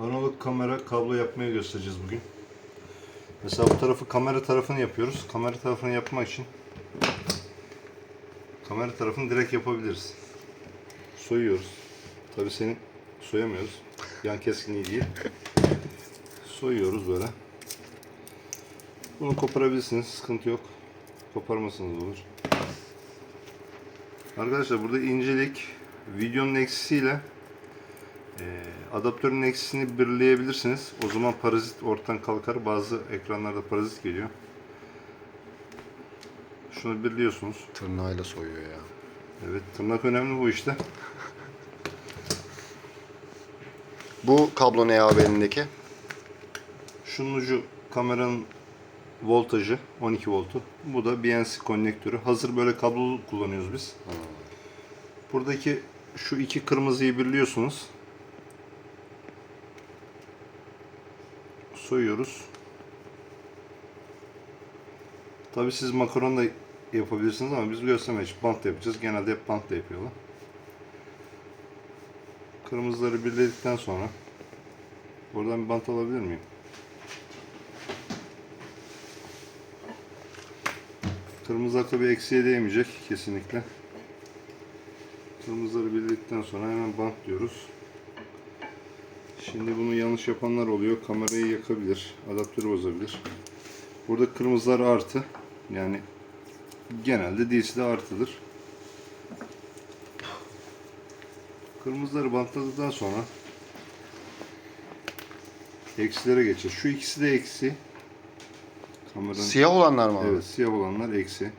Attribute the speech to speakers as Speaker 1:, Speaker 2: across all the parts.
Speaker 1: Analog kamera kablo yapmayı göstereceğiz bugün. Mesela bu tarafı kamera tarafını yapıyoruz. Kamera tarafını yapmak için kamera tarafını direkt yapabiliriz. Soyuyoruz. Tabi seni soyamıyoruz. Yan keskinliği diye. Soyuyoruz böyle. Bunu koparabilirsiniz. Sıkıntı yok. Koparmasanız olur. Arkadaşlar burada incelik videonun eksisiyle e, adaptörün eksisini birleyebilirsiniz. O zaman parazit ortadan kalkar. Bazı ekranlarda parazit geliyor. Şunu birliyorsunuz.
Speaker 2: Tırnağıyla soyuyor ya.
Speaker 1: Evet tırnak önemli bu işte.
Speaker 2: Bu kablo ne abi elindeki?
Speaker 1: Şunun ucu kameranın voltajı 12 voltu. Bu da BNC konnektörü. Hazır böyle kablolu kullanıyoruz biz. Buradaki şu iki kırmızıyı birliyorsunuz. Soyuyoruz. Tabi siz makaron da yapabilirsiniz ama biz göstermek için bantla yapacağız. Genelde hep bantla yapıyorlar. Kırmızıları birledikten sonra buradan bir bant alabilir miyim? Kırmızılar tabi eksiğe değmeyecek kesinlikle. Kırmızıları birledikten sonra hemen bant diyoruz. Şimdi bunu yanlış yapanlar oluyor. Kamerayı yakabilir, adaptörü bozabilir. Burada kırmızılar artı. Yani genelde DC'de artıdır. Kırmızıları bantladıktan sonra eksilere geçeceğiz. Şu ikisi de eksi. Kameranın
Speaker 2: Siyah olanlar mı abi?
Speaker 1: Evet siyah olanlar eksi.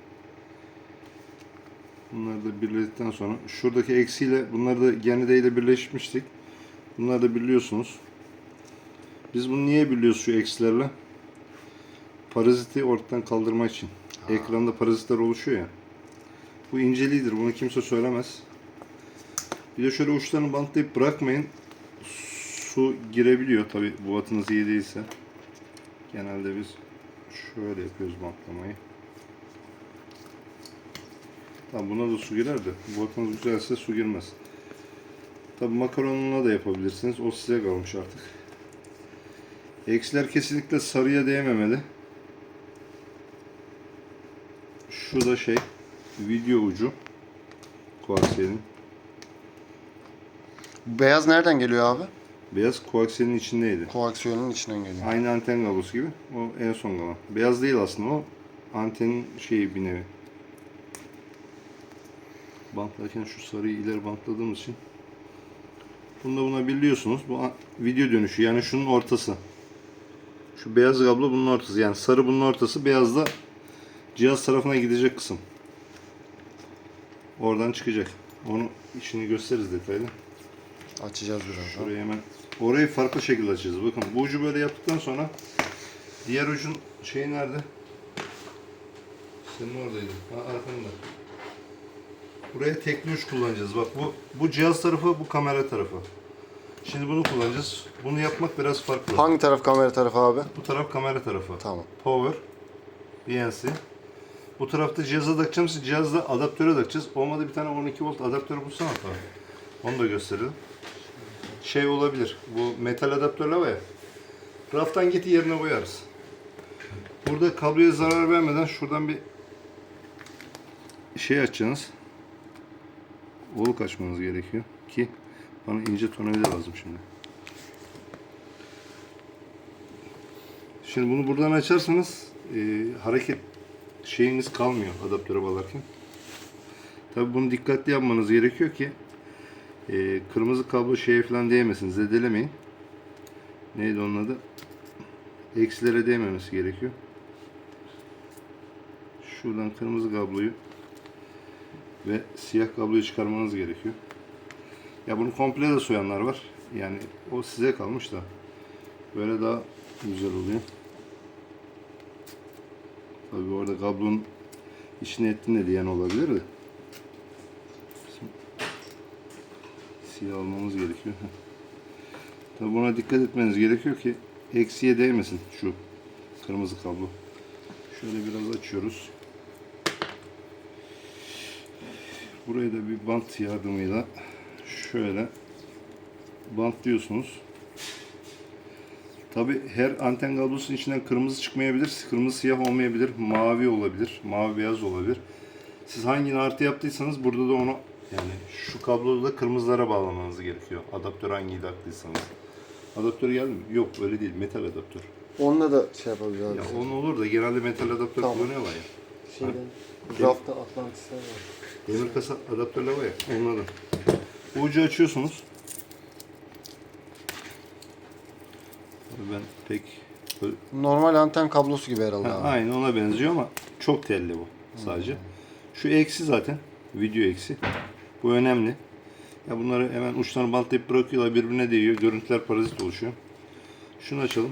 Speaker 1: Bunları da birledikten sonra şuradaki eksiyle bunları da Genide ile birleşmiştik. Bunları da birliyorsunuz. Biz bunu niye birliyoruz şu eksilerle? Paraziti ortadan kaldırmak için. Ekranda parazitler oluşuyor ya. Bu inceliğidir. Bunu kimse söylemez. Bir de şöyle uçlarını bantlayıp bırakmayın. Su girebiliyor tabi bu vatınız iyi değilse. Genelde biz Şöyle yapıyoruz bantlamayı. Tamam buna da su girer de bu vatanız güzelse su girmez. Tabi makaronuna da yapabilirsiniz. O size kalmış artık. Eksiler kesinlikle sarıya değmemeli. Şu da şey video ucu koaksiyelin.
Speaker 2: Beyaz nereden geliyor abi?
Speaker 1: Beyaz koaksiyelin içindeydi.
Speaker 2: Koaksiyonun içinden geliyor.
Speaker 1: Aynı anten kablosu gibi. O en son kalan. Beyaz değil aslında o. Antenin şeyi bir nevi. Bantlarken şu sarıyı ileri bantladığımız için. Bunu da buna birliyorsunuz. Bu video dönüşü yani şunun ortası. Şu beyaz kablo bunun ortası. Yani sarı bunun ortası. Beyaz da cihaz tarafına gidecek kısım. Oradan çıkacak. Onu işini gösteririz detaylı.
Speaker 2: Açacağız birazdan.
Speaker 1: Şurayı hemen orayı farklı şekilde açacağız. Bakın bu ucu böyle yaptıktan sonra diğer ucun şeyi nerede? Senin oradaydı. Ha arkanda. Buraya tekli uç kullanacağız. Bak bu bu cihaz tarafı, bu kamera tarafı. Şimdi bunu kullanacağız. Bunu yapmak biraz farklı.
Speaker 2: Hangi taraf kamera tarafı abi?
Speaker 1: Bu taraf kamera tarafı.
Speaker 2: Tamam.
Speaker 1: Power, BNC. Bu tarafta cihaza takacağımız cihazda adaptöre takacağız. Olmadı bir tane 12 volt adaptörü bulsana tabii. Onu da gösterelim. Şey olabilir. Bu metal adaptörler var ya. Raftan git yerine koyarız. Burada kabloya zarar vermeden şuradan bir şey açacaksınız. Oluk açmanız gerekiyor ki bana ince tornavida lazım şimdi. Şimdi bunu buradan açarsanız e, hareket şeyiniz kalmıyor adaptöre bağlarken. Tabi bunu dikkatli yapmanız gerekiyor ki e, kırmızı kablo şeye falan değmesin, zedelemeyin. Neydi onun adı? Eksilere değmemesi gerekiyor. Şuradan kırmızı kabloyu ve siyah kabloyu çıkarmanız gerekiyor. Ya bunu komple de soyanlar var. Yani o size kalmış da. Böyle daha güzel oluyor. Tabii orada kablonun içine ettin de diyen olabilir de. Siyah almamız gerekiyor. Tabii buna dikkat etmeniz gerekiyor ki eksiye değmesin şu kırmızı kablo. Şöyle biraz açıyoruz. Burayı da bir bant yardımıyla şöyle bantlıyorsunuz. Tabi her anten kablosunun içinden kırmızı çıkmayabilir, kırmızı siyah olmayabilir, mavi olabilir, mavi beyaz olabilir. Siz hangini artı yaptıysanız burada da onu yani şu kabloda da kırmızılara bağlamanız gerekiyor. Adaptör hangiyi taktıysanız. Adaptör geldi mi? Yok öyle değil. Metal adaptör.
Speaker 2: Onunla da şey yapabiliriz.
Speaker 1: Ya onun olur da genelde metal adaptör
Speaker 2: Tamam.
Speaker 1: kullanıyorlar ya.
Speaker 2: Şeyden, rafta Atlantis'ler var.
Speaker 1: Demir kasa adaptörler var ya. Onları. Bu ucu açıyorsunuz. Ben pek böyle
Speaker 2: Normal anten kablosu gibi herhalde
Speaker 1: Ha,
Speaker 2: abi.
Speaker 1: aynı ona benziyor ama çok telli bu sadece. Şu eksi zaten. Video eksi. Bu önemli. Ya bunları hemen uçlarını bantlayıp bırakıyorlar birbirine değiyor. Görüntüler parazit oluşuyor. Şunu açalım.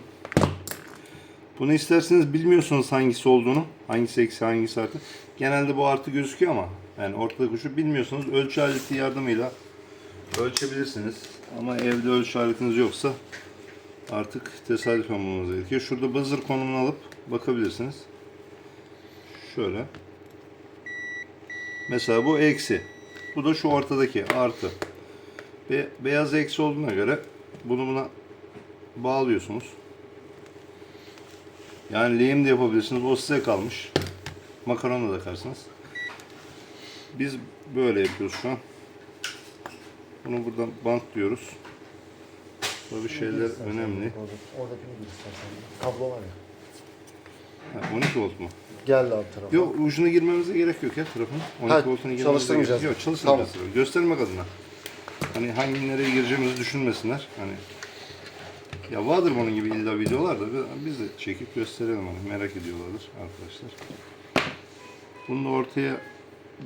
Speaker 1: Bunu isterseniz bilmiyorsunuz hangisi olduğunu. Hangisi eksi hangisi artı. Genelde bu artı gözüküyor ama yani ortadaki şu bilmiyorsanız ölçü aleti yardımıyla ölçebilirsiniz. Ama evde ölçü aletiniz yoksa artık tesadüfen bulmanız gerekiyor. Şurada buzzer konumunu alıp bakabilirsiniz. Şöyle. Mesela bu eksi. Bu da şu ortadaki artı. Be beyaz eksi olduğuna göre bunu buna bağlıyorsunuz. Yani lehim de yapabilirsiniz. O size kalmış. Makarona da takarsınız. Biz böyle yapıyoruz şu an. Bunu buradan bantlıyoruz. Tabii şeyler önemli.
Speaker 2: Oradakini bir istersen. Kablo var ya.
Speaker 1: Ha, 12 volt mu?
Speaker 2: Geldi abi tarafa.
Speaker 1: Yok ucuna girmemize gerek yok ya tarafın. 12
Speaker 2: Ha,
Speaker 1: voltuna girmemize
Speaker 2: çalıştırmayacağız.
Speaker 1: gerek Yok çalıştırmayacağız. Göstermek adına. Hani hangi nereye gireceğimizi düşünmesinler. Hani ya vardır bunun gibi illa videolar da biz de çekip gösterelim hani merak ediyorlardır arkadaşlar. Bunu da ortaya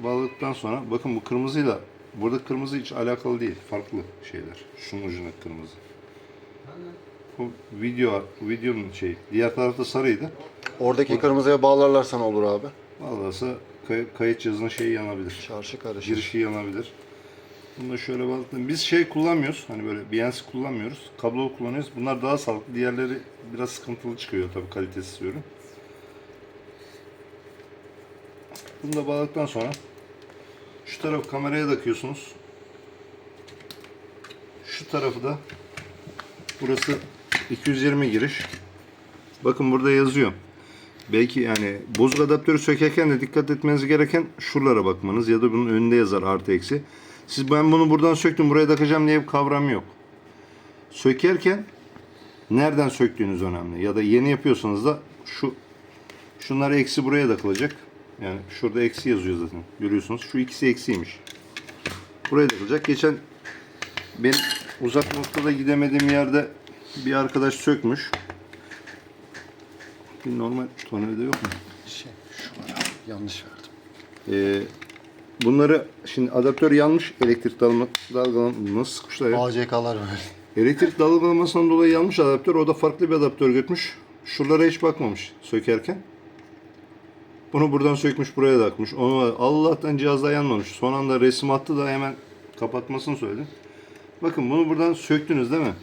Speaker 1: bağladıktan sonra bakın bu kırmızıyla burada kırmızı hiç alakalı değil. Farklı şeyler. Şunun ucundaki kırmızı. Bu video videonun şey diğer tarafta sarıydı.
Speaker 2: Oradaki kırmızıya bağlarlarsa ne olur abi?
Speaker 1: Vallahi kay- kayıt cihazına şey yanabilir.
Speaker 2: Çarşı karışır.
Speaker 1: Girişi yanabilir. Bunu da şöyle bağladım. Biz şey kullanmıyoruz. Hani böyle BNC kullanmıyoruz. Kablo kullanıyoruz. Bunlar daha sağlıklı. Diğerleri biraz sıkıntılı çıkıyor tabii kalitesiz ürün. Bunu da bağladıktan sonra şu tarafı kameraya takıyorsunuz. Şu tarafı da burası 220 giriş. Bakın burada yazıyor. Belki yani bozuk adaptörü sökerken de dikkat etmeniz gereken şuralara bakmanız ya da bunun önünde yazar artı eksi. Siz ben bunu buradan söktüm buraya takacağım diye bir kavram yok. Sökerken nereden söktüğünüz önemli. Ya da yeni yapıyorsanız da şu şunlar eksi buraya takılacak. Yani şurada eksi yazıyor zaten. Görüyorsunuz. Şu ikisi eksiymiş. Buraya takılacak. Geçen benim uzak noktada gidemediğim yerde bir arkadaş sökmüş. Bir normal tornavida yok mu?
Speaker 2: Şey, şu var abi. Yanlış verdim.
Speaker 1: Ee, bunları şimdi adaptör yanmış elektrik dalma, dalgalanma nasıl sıkmışlar ya?
Speaker 2: ACK'lar böyle.
Speaker 1: Elektrik dalgalanmasından dolayı yanmış adaptör. O da farklı bir adaptör götmüş. Şuralara hiç bakmamış sökerken. Bunu buradan sökmüş buraya takmış. Onu Allah'tan cihazda yanmamış. Son anda resim attı da hemen kapatmasını söyledim. Bakın bunu buradan söktünüz değil mi?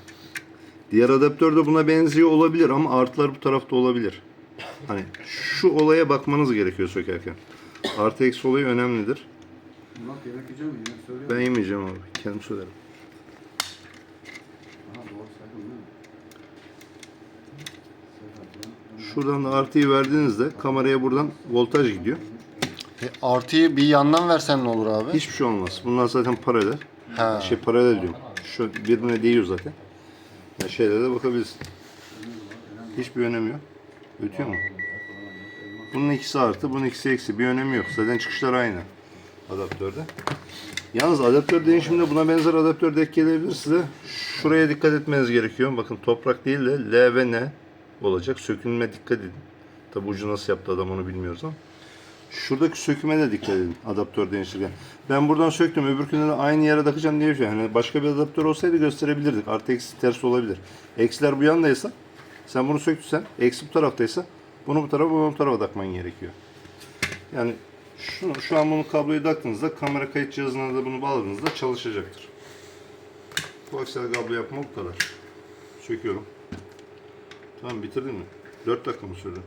Speaker 1: Diğer adaptör de buna benziyor olabilir ama artılar bu tarafta olabilir. Hani şu olaya bakmanız gerekiyor sökerken. Artı eksi olayı önemlidir.
Speaker 3: Bak yemek yiyeceğim mi?
Speaker 1: Ben yemeyeceğim abi. Kendim söylerim.
Speaker 3: Aha doğru saydın değil mi? Sedat ya.
Speaker 1: Şuradan da artıyı verdiğinizde kameraya buradan voltaj gidiyor.
Speaker 2: E, artıyı bir yandan versen ne olur abi?
Speaker 1: Hiçbir şey olmaz. Bunlar zaten paralel.
Speaker 2: Ha.
Speaker 1: Şey paralel diyorum. Şu birbirine değiyor zaten. Yani şeylere de bakabilirsin. Hiçbir önemi yok. Ötüyor mu? Bunun ikisi artı, bunun ikisi eksi. Bir önemi yok. Zaten çıkışlar aynı adaptörde. Yalnız adaptör değişiminde buna benzer adaptör denk gelebilir size. Şuraya dikkat etmeniz gerekiyor. Bakın toprak değil de L ve N olacak. Sökülme dikkat edin. Tabi ucu nasıl yaptı adam onu bilmiyoruz ama. Şuradaki söküme de dikkat edin adaptör değiştirirken. Ben buradan söktüm öbürkünde de aynı yere takacağım diye bir şey. Hani başka bir adaptör olsaydı gösterebilirdik. Artı eksi ters olabilir. Eksiler bu yandaysa sen bunu söktüsen eksi bu taraftaysa bunu bu tarafa bunu bu tarafa takman gerekiyor. Yani şunu, şu an bunu kabloyu taktığınızda kamera kayıt cihazına da bunu bağladığınızda çalışacaktır. Bu aksel kablo yapma bu kadar. Söküyorum. Tamam bitirdin mi? 4 dakika mı sürdü?